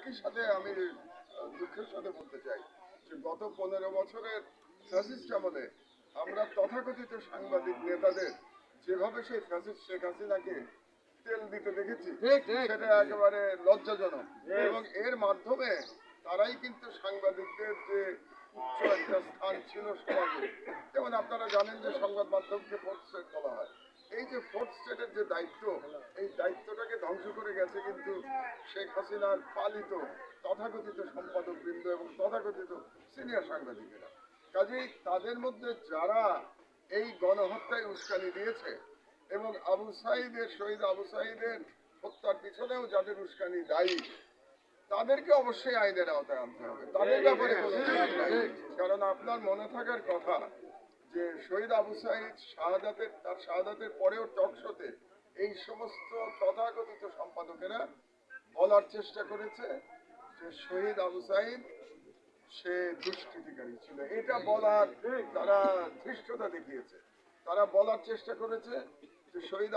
একই সাথে আমি দুঃখের সাথে বলতে চাই যে গত পনেরো বছরের ফ্যাসিস্ট আমলে আমরা তথাকথিত সাংবাদিক নেতাদের যেভাবে সেই ফ্যাসিস্ট শেখ হাসিনাকে তেল দিতে দেখেছি সেটা একেবারে লজ্জাজনক। এবং এর মাধ্যমে তারাই কিন্তু সাংবাদিকদের যে উচ্চ একটা স্থান ছিল সমাজে। যেমন আপনারা জানেন যে সংবাদ মাধ্যমকে ফোর্থ স্টেট বলা হয়। এই যে ফোর্থ স্টেটের যে দায়িত্ব এই দায়িত্বটাকে ধ্বংস করে গেছে কিন্তু শেখ হাসিনার পালিত তথাকথিত সম্পাদক বৃন্দ এবং তথাকথিত সিনিয়র সাংবাদিকেরা। কাজেই তাদের মধ্যে যারা এই গণহত্যায় উস্কানি দিয়েছে এবং আবু সাইদের শহীদ আবু সাইদের হত্যার পিছনেও যাদের উস্কানি দায়ী তাদেরকে অবশ্যই আইনের আওতায় আনতে হবে। তাদের ব্যাপারে। কারণ আপনার মনে থাকার কথা যে শহীদ আবু সাইদ শাহাদাতের তার শাহাদাতের পরেও টকশোতে এই সমস্ত তথাকথিত সম্পাদকেরা বলার চেষ্টা করেছে যে শহীদ আবু সাইদ, সে দুষ্কৃতিকারী ছিল। এটা বলার তারা ধৃষ্টতা দেখিয়েছে। তারা বলার চেষ্টা করেছে যে শহীদ